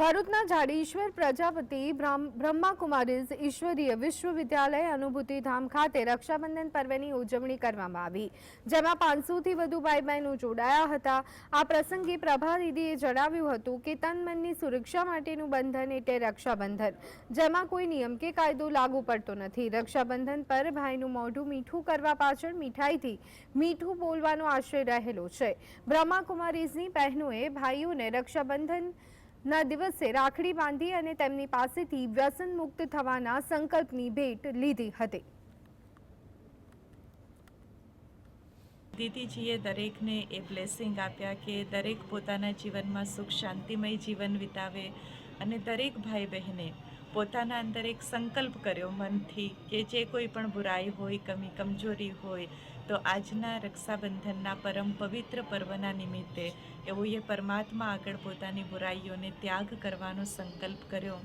ભરૂચના જાડેશ્વર પ્રજાપતિ બ્રહ્માકુમારીઝ ઈશ્વરીય વિશ્વવિદ્યાલય અનુભૂતિ ધામ ખાતે રક્ષાબંધન પર્વની ઉજવણી કરવામાં આવી, જેમાં પાંચસોથી વધુ ભાઈ બહેનો જોડાયા હતા. આ પ્રસંગે પ્રભા દીદીએ જણાવ્યું હતું કે, તન મનની સુરક્ષા માટેનું બંધન એટલે રક્ષાબંધન, જેમાં કોઈ નિયમ કે કાયદો લાગુ પડતો નથી. રક્ષાબંધન પર ભાઈનું મોઢું મીઠું કરવા પાછળ મીઠાઈથી મીઠું બોલવાનો આશય રહેલો છે. બ્રહ્માકુમારીઝની બહેનોએ ભાઈઓને રક્ષાબંધન ના દિવસે રાખડી બાંધી અને તેમની પાસેથી વ્યસન મુક્ત થવાના સંકલ્પની ભેટ લીધી હતી. દીદીજીએ દરેકને એ બ્લેસિંગ આપ્યા કે દરેક પોતાના જીવનમાં સુખ, શાંતિમય જીવન વિતાવે અને દરેક ભાઈ બહેને પોતાના અંદર એક સંકલ્પ કર્યો મનથી કે જે કોઈ પણ બુરાઈ હોય, કમી, કમજોરી હોય, તો આજના રક્ષાબંધનના પરમ પવિત્ર પર્વના નિમિત્તે એવું એ પરમાત્મા આગળ પોતાની બુરાઈઓને ત્યાગ કરવાનો સંકલ્પ કર્યો.